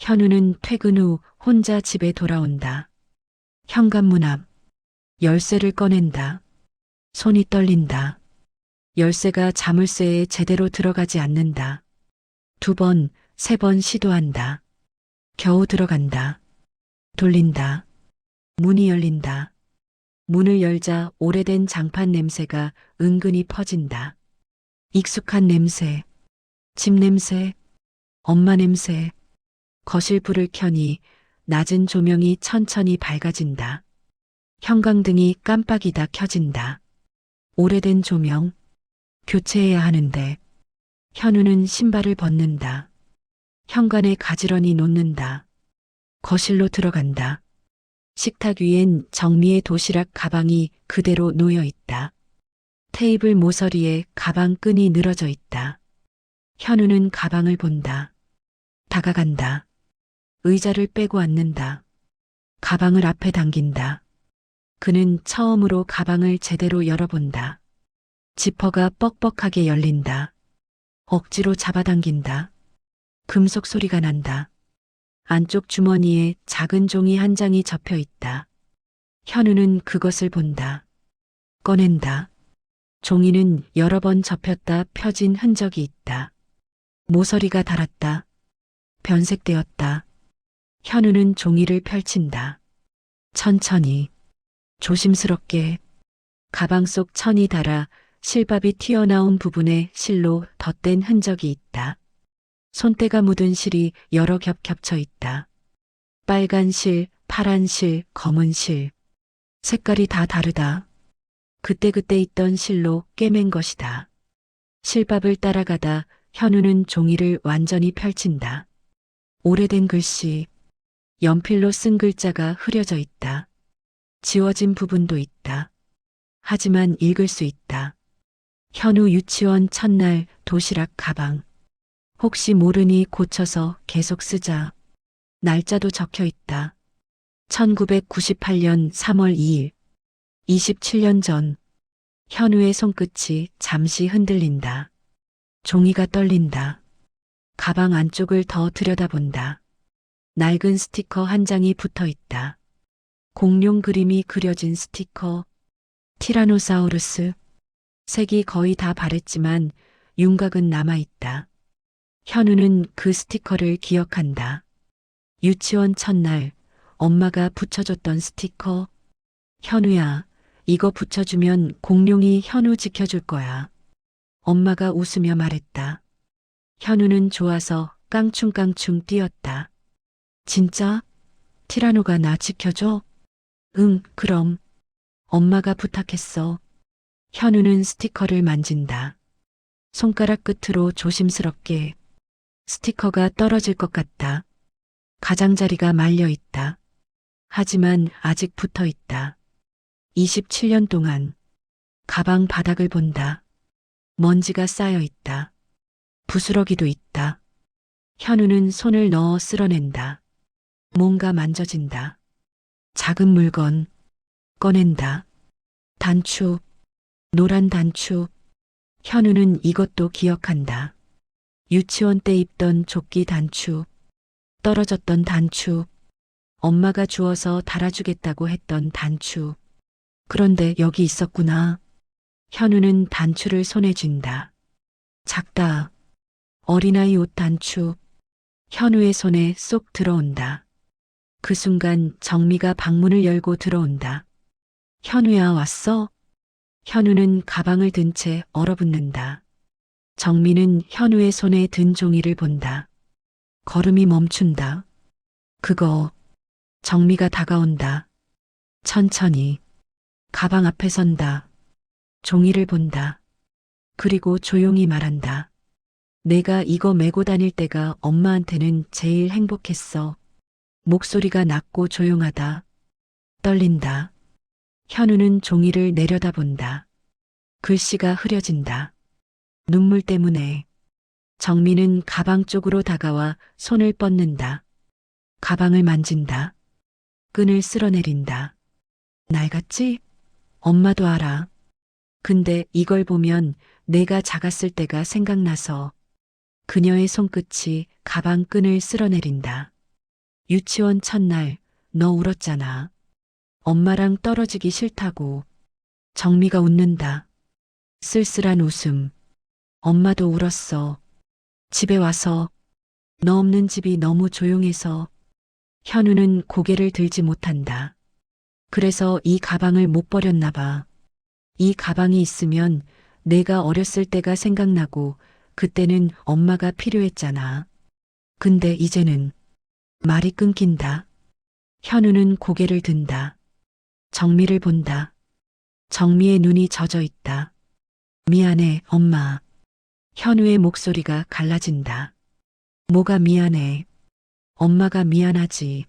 현우는 퇴근 후 혼자 집에 돌아온다. 현관문 앞. 열쇠를 꺼낸다. 손이 떨린다. 열쇠가 자물쇠에 제대로 들어가지 않는다. 두 번, 세 번 시도한다. 겨우 들어간다. 돌린다. 문이 열린다. 문을 열자 오래된 장판 냄새가 은근히 퍼진다. 익숙한 냄새, 집 냄새, 엄마 냄새. 거실 불을 켜니 낮은 조명이 천천히 밝아진다. 형광등이 깜빡이다 켜진다. 오래된 조명. 교체해야 하는데. 현우는 신발을 벗는다. 현관에 가지런히 놓는다. 거실로 들어간다. 식탁 위엔 정미의 도시락 가방이 그대로 놓여 있다. 테이블 모서리에 가방 끈이 늘어져 있다. 현우는 가방을 본다. 다가간다. 의자를 빼고 앉는다. 가방을 앞에 당긴다. 그는 처음으로 가방을 제대로 열어본다. 지퍼가 뻑뻑하게 열린다. 억지로 잡아당긴다. 금속 소리가 난다. 안쪽 주머니에 작은 종이 한 장이 접혀 있다. 현우는 그것을 본다. 꺼낸다. 종이는 여러 번 접혔다 펴진 흔적이 있다. 모서리가 달았다. 변색되었다. 현우는 종이를 펼친다. 천천히, 조심스럽게, 가방 속 천이 달아 실밥이 튀어나온 부분에 실로 덧댄 흔적이 있다. 손때가 묻은 실이 여러 겹 겹쳐 있다. 빨간 실, 파란 실, 검은 실. 색깔이 다 다르다. 그때그때 있던 실로 꿰맨 것이다. 실밥을 따라가다 현우는 종이를 완전히 펼친다. 오래된 글씨, 연필로 쓴 글자가 흐려져 있다. 지워진 부분도 있다. 하지만 읽을 수 있다. 현우 유치원 첫날 도시락 가방. 혹시 모르니 고쳐서 계속 쓰자. 날짜도 적혀 있다. 1998년 3월 2일. 27년 전. 현우의 손끝이 잠시 흔들린다. 종이가 떨린다. 가방 안쪽을 더 들여다본다. 낡은 스티커 한 장이 붙어 있다. 공룡 그림이 그려진 스티커. 티라노사우루스. 색이 거의 다 바랬지만 윤곽은 남아있다. 현우는 그 스티커를 기억한다. 유치원 첫날 엄마가 붙여줬던 스티커. 현우야, 이거 붙여주면 공룡이 현우 지켜줄 거야. 엄마가 웃으며 말했다. 현우는 좋아서 깡충깡충 뛰었다. 진짜? 티라노가 나 지켜줘? 응, 그럼. 엄마가 부탁했어. 현우는 스티커를 만진다. 손가락 끝으로 조심스럽게 스티커가 떨어질 것 같다. 가장자리가 말려 있다. 하지만 아직 붙어 있다. 27년 동안 가방 바닥을 본다. 먼지가 쌓여 있다. 부스러기도 있다. 현우는 손을 넣어 쓸어낸다. 뭔가 만져진다. 작은 물건 꺼낸다. 단추, 노란 단추. 현우는 이것도 기억한다. 유치원 때 입던 조끼 단추, 떨어졌던 단추, 엄마가 주어서 달아주겠다고 했던 단추. 그런데 여기 있었구나. 현우는 단추를 손에 쥔다. 작다. 어린아이 옷 단추. 현우의 손에 쏙 들어온다. 그 순간 정미가 방문을 열고 들어온다. 현우야 왔어? 현우는 가방을 든 채 얼어붙는다. 정미는 현우의 손에 든 종이를 본다. 걸음이 멈춘다. 그거 정미가 다가온다. 천천히 가방 앞에 선다. 종이를 본다. 그리고 조용히 말한다. 내가 이거 메고 다닐 때가 엄마한테는 제일 행복했어. 목소리가 낮고 조용하다. 떨린다. 현우는 종이를 내려다본다. 글씨가 흐려진다. 눈물 때문에. 정민은 가방 쪽으로 다가와 손을 뻗는다. 가방을 만진다. 끈을 쓸어내린다. 낡았지? 엄마도 알아. 근데 이걸 보면 내가 작았을 때가 생각나서 그녀의 손끝이 가방 끈을 쓸어내린다. 유치원 첫날 너 울었잖아. 엄마랑 떨어지기 싫다고. 정미가 웃는다. 쓸쓸한 웃음. 엄마도 울었어. 집에 와서 너 없는 집이 너무 조용해서 현우는 고개를 들지 못한다. 그래서 이 가방을 못 버렸나 봐. 이 가방이 있으면 내가 어렸을 때가 생각나고 그때는 엄마가 필요했잖아. 근데 이제는 말이 끊긴다. 현우는 고개를 든다. 정미를 본다. 정미의 눈이 젖어 있다. 미안해, 엄마. 현우의 목소리가 갈라진다. 뭐가 미안해. 엄마가 미안하지.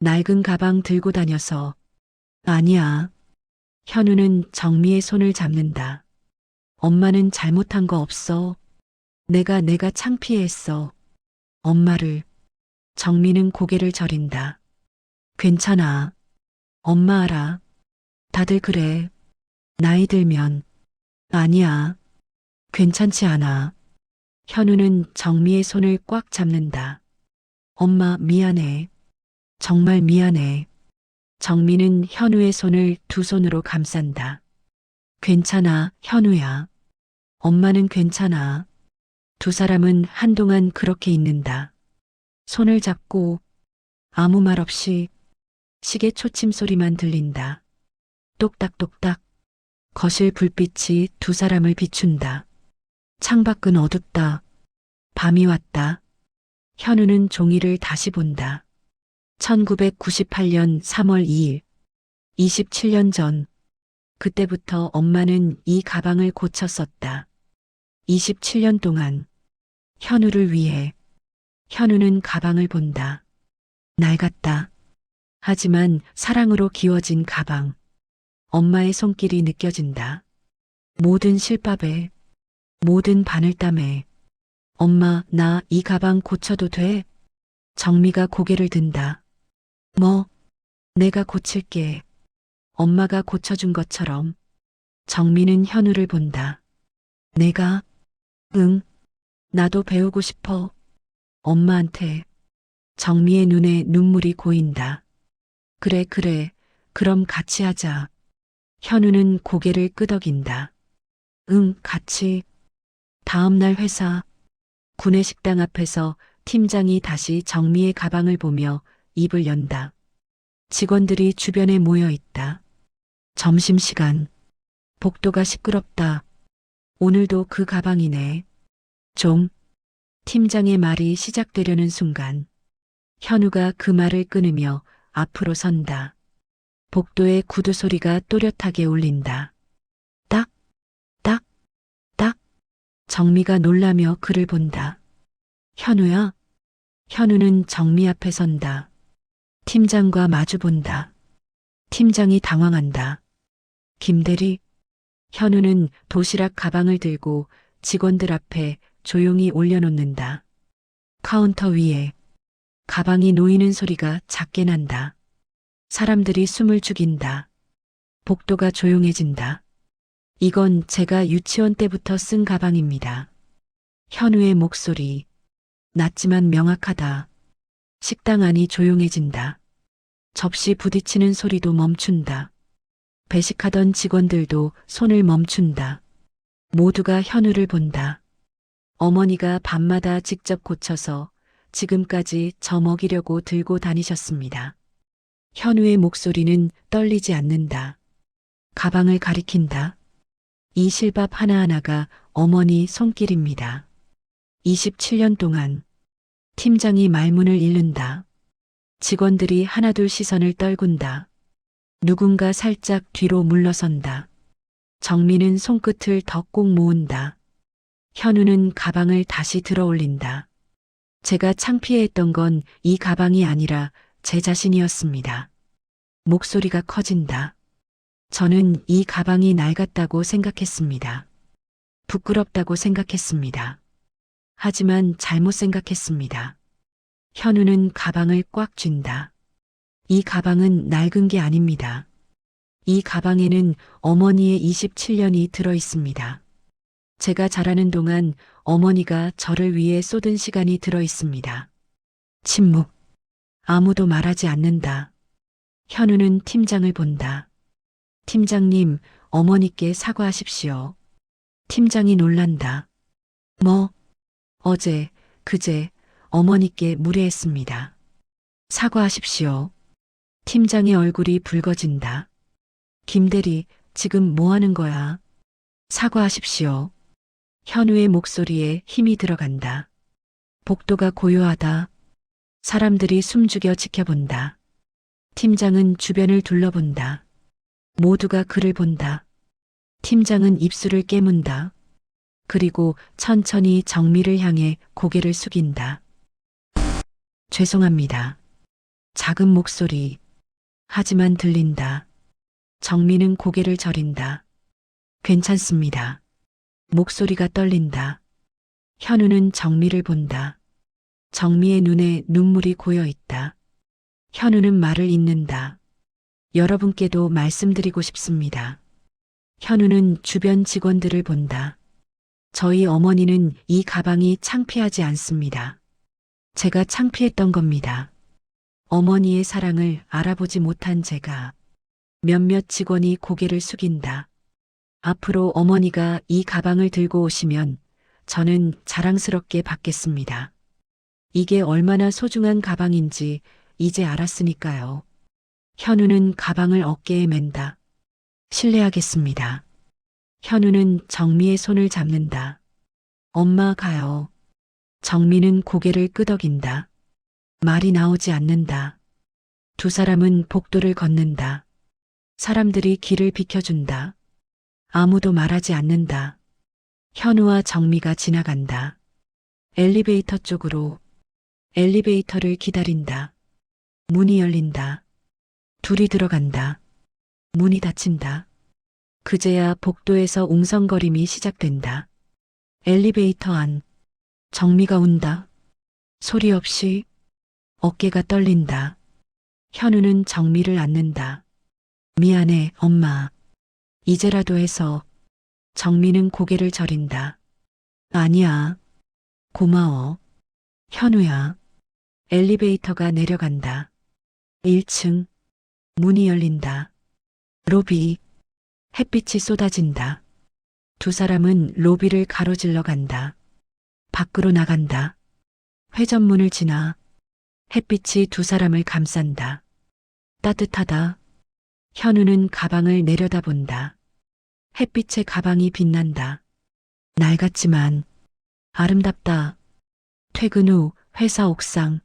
낡은 가방 들고 다녀서. 아니야. 현우는 정미의 손을 잡는다. 엄마는 잘못한 거 없어. 내가 내가 창피했어. 엄마를. 정미는 고개를 저린다. 괜찮아. 엄마 알아. 다들 그래. 나이 들면. 아니야. 괜찮지 않아. 현우는 정미의 손을 꽉 잡는다. 엄마 미안해. 정말 미안해. 정미는 현우의 손을 두 손으로 감싼다. 괜찮아, 현우야. 엄마는 괜찮아. 두 사람은 한동안 그렇게 있는다. 손을 잡고 아무 말 없이 시계 초침 소리만 들린다. 똑딱똑딱 거실 불빛이 두 사람을 비춘다. 창밖은 어둡다. 밤이 왔다. 현우는 종이를 다시 본다. 1998년 3월 2일. 27년 전. 그때부터 엄마는 이 가방을 고쳤었다. 27년 동안. 현우를 위해. 현우는 가방을 본다. 낡았다. 하지만 사랑으로 기워진 가방. 엄마의 손길이 느껴진다. 모든 실밥에, 모든 바늘땀에. 엄마, 나 이 가방 고쳐도 돼? 정미가 고개를 든다. 뭐, 내가 고칠게. 엄마가 고쳐준 것처럼. 정미는 현우를 본다. 내가, 응, 나도 배우고 싶어. 엄마한테. 정미의 눈에 눈물이 고인다. 그래, 그래. 그럼 같이 하자. 현우는 고개를 끄덕인다. 응, 같이. 다음날 회사. 구내식당 앞에서 팀장이 다시 정미의 가방을 보며 입을 연다. 직원들이 주변에 모여 있다. 점심시간. 복도가 시끄럽다. 오늘도 그 가방이네. 좀. 팀장의 말이 시작되려는 순간. 현우가 그 말을 끊으며 앞으로 선다. 복도의 구두 소리가 또렷하게 울린다. 딱, 딱, 딱. 정미가 놀라며 그를 본다. 현우야? 현우는 정미 앞에 선다. 팀장과 마주 본다. 팀장이 당황한다. 김대리? 현우는 도시락 가방을 들고 직원들 앞에 조용히 올려놓는다. 카운터 위에 가방이 놓이는 소리가 작게 난다. 사람들이 숨을 죽인다. 복도가 조용해진다. 이건 제가 유치원 때부터 쓴 가방입니다. 현우의 목소리. 낮지만 명확하다. 식당 안이 조용해진다. 접시 부딪히는 소리도 멈춘다. 배식하던 직원들도 손을 멈춘다. 모두가 현우를 본다. 어머니가 밤마다 직접 고쳐서 지금까지 저 먹이려고 들고 다니셨습니다. 현우의 목소리는 떨리지 않는다. 가방을 가리킨다. 이 실밥 하나하나가 어머니 손길입니다. 27년 동안 팀장이 말문을 잃는다. 직원들이 하나둘 시선을 떨군다. 누군가 살짝 뒤로 물러선다. 정민은 손끝을 더꼭 모은다. 현우는 가방을 다시 들어 올린다. 제가 창피해했던 건 이 가방이 아니라 제 자신이었습니다. 목소리가 커진다. 저는 이 가방이 낡았다고 생각했습니다. 부끄럽다고 생각했습니다. 하지만 잘못 생각했습니다. 현우는 가방을 꽉 쥔다. 이 가방은 낡은 게 아닙니다. 이 가방에는 어머니의 27년이 들어 있습니다. 제가 자라는 동안 어머니가 저를 위해 쏟은 시간이 들어 있습니다. 침묵. 아무도 말하지 않는다. 현우는 팀장을 본다. 팀장님, 어머니께 사과하십시오. 팀장이 놀란다. 뭐? 어제, 그제, 어머니께 무례했습니다. 사과하십시오. 팀장의 얼굴이 붉어진다. 김대리, 지금 뭐 하는 거야? 사과하십시오. 현우의 목소리에 힘이 들어간다. 복도가 고요하다. 사람들이 숨죽여 지켜본다. 팀장은 주변을 둘러본다. 모두가 그를 본다. 팀장은 입술을 깨문다. 그리고 천천히 정미를 향해 고개를 숙인다. 죄송합니다. 작은 목소리. 하지만 들린다. 정미는 고개를 저린다. 괜찮습니다. 목소리가 떨린다. 현우는 정미를 본다. 정미의 눈에 눈물이 고여 있다. 현우는 말을 잇는다. 여러분께도 말씀드리고 싶습니다. 현우는 주변 직원들을 본다. 저희 어머니는 이 가방이 창피하지 않습니다. 제가 창피했던 겁니다. 어머니의 사랑을 알아보지 못한 제가 몇몇 직원이 고개를 숙인다. 앞으로 어머니가 이 가방을 들고 오시면 저는 자랑스럽게 받겠습니다. 이게 얼마나 소중한 가방인지 이제 알았으니까요. 현우는 가방을 어깨에 맨다. 실례하겠습니다. 현우는 정미의 손을 잡는다. 엄마 가요. 정미는 고개를 끄덕인다. 말이 나오지 않는다. 두 사람은 복도를 걷는다. 사람들이 길을 비켜준다. 아무도 말하지 않는다. 현우와 정미가 지나간다. 엘리베이터 쪽으로 엘리베이터를 기다린다. 문이 열린다. 둘이 들어간다. 문이 닫힌다. 그제야 복도에서 웅성거림이 시작된다. 엘리베이터 안. 정미가 운다. 소리 없이 어깨가 떨린다. 현우는 정미를 안는다. 미안해, 엄마. 이제라도 해서 정미는 고개를 저린다. 아니야. 고마워. 현우야. 엘리베이터가 내려간다. 1층. 문이 열린다. 로비. 햇빛이 쏟아진다. 두 사람은 로비를 가로질러 간다. 밖으로 나간다. 회전문을 지나 햇빛이 두 사람을 감싼다. 따뜻하다. 현우는 가방을 내려다본다. 햇빛에 가방이 빛난다. 낡았지만 아름답다. 퇴근 후 회사 옥상.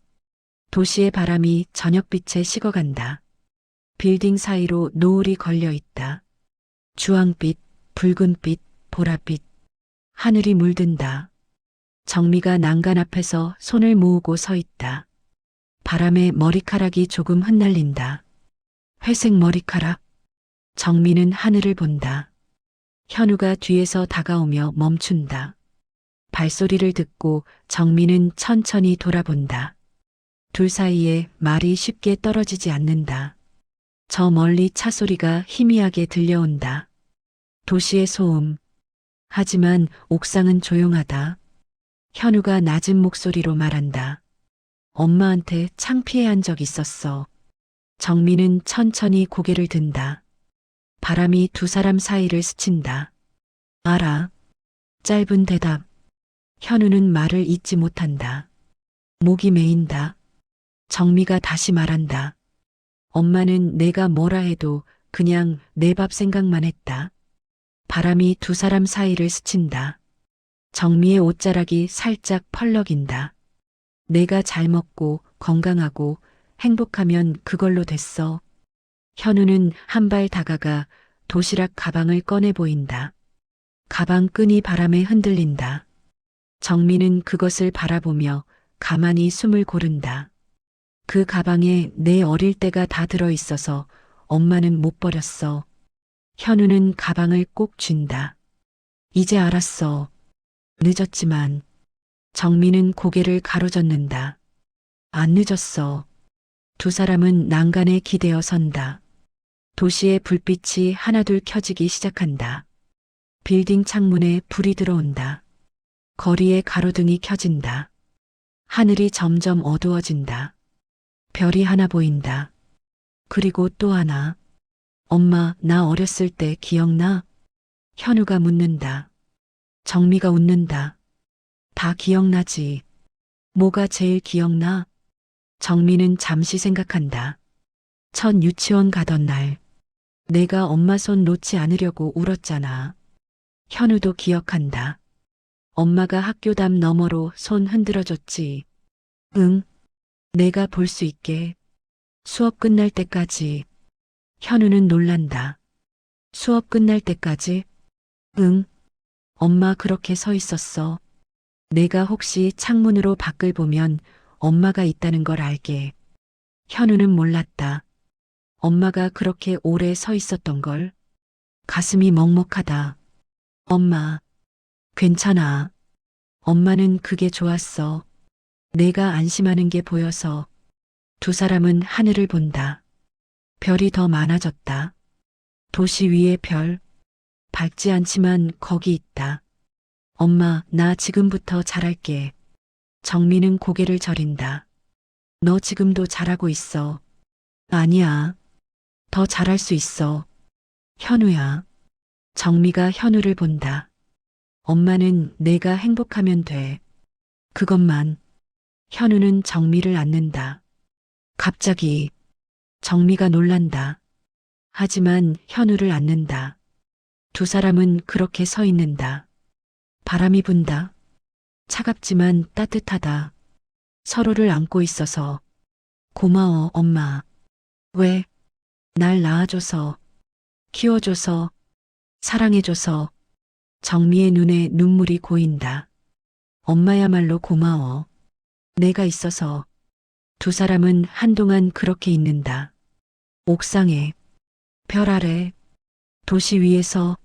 도시의 바람이 저녁빛에 식어간다. 빌딩 사이로 노을이 걸려 있다. 주황빛, 붉은빛, 보랏빛. 하늘이 물든다. 정미가 난간 앞에서 손을 모으고 서 있다. 바람에 머리카락이 조금 흩날린다. 회색 머리카락. 정미는 하늘을 본다. 현우가 뒤에서 다가오며 멈춘다. 발소리를 듣고 정미는 천천히 돌아본다. 둘 사이에 말이 쉽게 떨어지지 않는다. 저 멀리 차 소리가 희미하게 들려온다. 도시의 소음. 하지만 옥상은 조용하다. 현우가 낮은 목소리로 말한다. 엄마한테 창피해 한 적 있었어. 정민은 천천히 고개를 든다. 바람이 두 사람 사이를 스친다. 알아. 짧은 대답. 현우는 말을 잇지 못한다. 목이 메인다. 정미가 다시 말한다. 엄마는 내가 뭐라 해도 그냥 내 밥 생각만 했다. 바람이 두 사람 사이를 스친다. 정미의 옷자락이 살짝 펄럭인다. 내가 잘 먹고 건강하고 행복하면 그걸로 됐어. 현우는 한 발 다가가 도시락 가방을 꺼내 보인다. 가방 끈이 바람에 흔들린다. 정미는 그것을 바라보며 가만히 숨을 고른다. 그 가방에 내 어릴 때가 다 들어 있어서 엄마는 못 버렸어. 현우는 가방을 꼭 쥔다. 이제 알았어. 늦었지만 정미는 고개를 가로젓는다. 안 늦었어. 두 사람은 난간에 기대어 선다. 도시의 불빛이 하나둘 켜지기 시작한다. 빌딩 창문에 불이 들어온다. 거리에 가로등이 켜진다. 하늘이 점점 어두워진다. 별이 하나 보인다. 그리고 또 하나. 엄마, 나 어렸을 때 기억나? 현우가 묻는다. 정미가 웃는다. 다 기억나지. 뭐가 제일 기억나? 정미는 잠시 생각한다. 첫 유치원 가던 날. 내가 엄마 손 놓지 않으려고 울었잖아. 현우도 기억한다. 엄마가 학교 담 너머로 손 흔들어줬지. 응. 내가 볼 수 있게. 수업 끝날 때까지. 현우는 놀란다. 수업 끝날 때까지? 응. 엄마 그렇게 서 있었어. 내가 혹시 창문으로 밖을 보면 엄마가 있다는 걸 알게. 현우는 몰랐다. 엄마가 그렇게 오래 서 있었던 걸. 가슴이 먹먹하다. 엄마. 괜찮아. 엄마는 그게 좋았어. 내가 안심하는 게 보여서. 두 사람은 하늘을 본다. 별이 더 많아졌다. 도시 위의 별. 밝지 않지만 거기 있다. 엄마, 나 지금부터 잘할게. 정민은 고개를 저린다. 너 지금도 잘하고 있어. 아니야. 더 잘할 수 있어. 현우야. 정미가 현우를 본다. 엄마는 내가 행복하면 돼. 그것만. 현우는 정미를 안는다. 갑자기 정미가 놀란다. 하지만 현우를 안는다. 두 사람은 그렇게 서 있는다. 바람이 분다. 차갑지만 따뜻하다. 서로를 안고 있어서. 고마워, 엄마. 왜? 날 낳아줘서, 키워줘서, 사랑해줘서. 정미의 눈에 눈물이 고인다. 엄마야말로 고마워. 내가 있어서. 두 사람은 한동안 그렇게 있는다. 옥상에, 별 아래, 도시 위에서,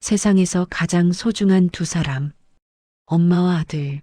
세상에서 가장 소중한 두 사람. 엄마와 아들.